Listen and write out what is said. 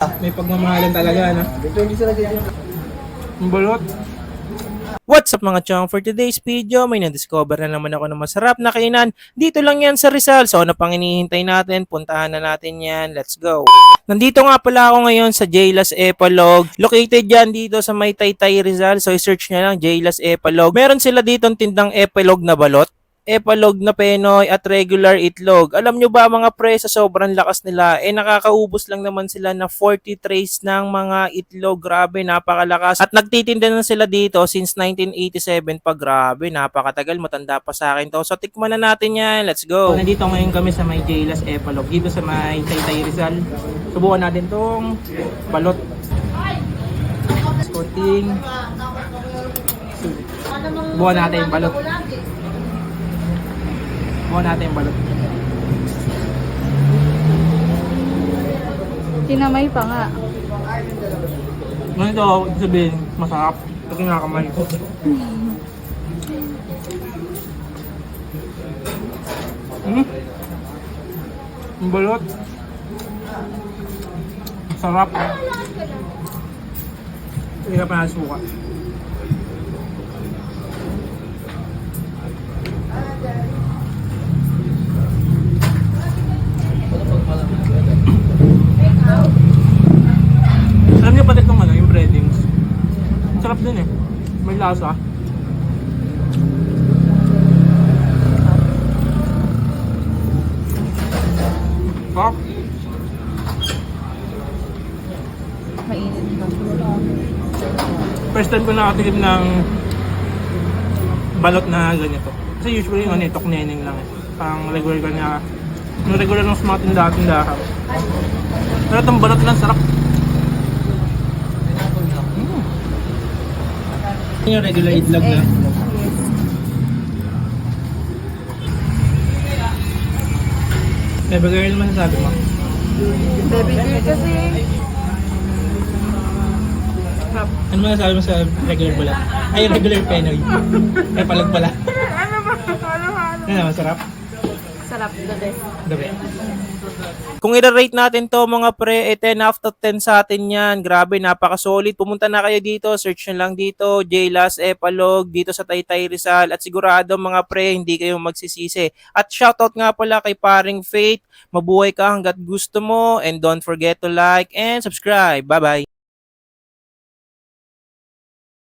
May pagmamahalan talaga, no? Ang balot. What's up mga chong? For today's video, may na-discover na naman ako ng masarap na kainan. Dito lang yan sa Rizal. So ano pang hinihintay natin? Puntahan na natin yan. Let's go! Nandito nga pala ako ngayon sa Jaylas Epalog. Located yan dito sa may Taytay Rizal. So i-search nyo lang Jaylas Epalog. Meron sila dito tindang epalog na balot. Epalog na Penoy at regular itlog. Alam nyo ba mga pre, sa sobrang lakas nila, eh nakakaubos lang naman sila na 40 trays ng mga itlog. Grabe, napakalakas. At nagtitinda na sila dito since 1987 pa. Grabe, napakatagal. Matanda pa sa akin to. So tikman na natin yan. Let's go. Nandito ngayon kami sa may Jailas Epalog. Dito sa may Taytay Rizal. Subukan natin tong balot. Scooting. Subukan natin yung balot. Subukan natin yung balot. Tinamay pa nga. Ganito, ibig sabihin, masarap. Kinakamay ko. Hmm? Ang balot. Sarap. Hindi ka pa sarap din eh. May lasa. Sarap. Mainit pa. First time ko nakatikim ng balot na ganito. Kasi usually yung ano, eh, tokneneng lang eh. Pang regular ka niya. Yung regular ng mga tindahan-tindahan. Pero itong balot lang, sarap. Yung regular itlog na. Baby girl, naman sasabi mo? Baby girl kasi. Ano masasabi mo sa regular balat? Ay, regular penoy. Ay, palag pala. ano ba? Ano ano? Ano, masarap? Sarap the best. Gabi. Kung i-rate natin to mga pre, eh 10 out of 10 sa atin yan. Grabe, napaka-solid. Pumunta na kayo dito, search nyo lang dito, Jaylas Epalog, dito sa Taytay Rizal. At sigurado mga pre, hindi kayo magsisisi. At shoutout nga pala kay paring Faith. Mabuhay ka hanggat gusto mo. And don't forget to like and subscribe. Bye-bye.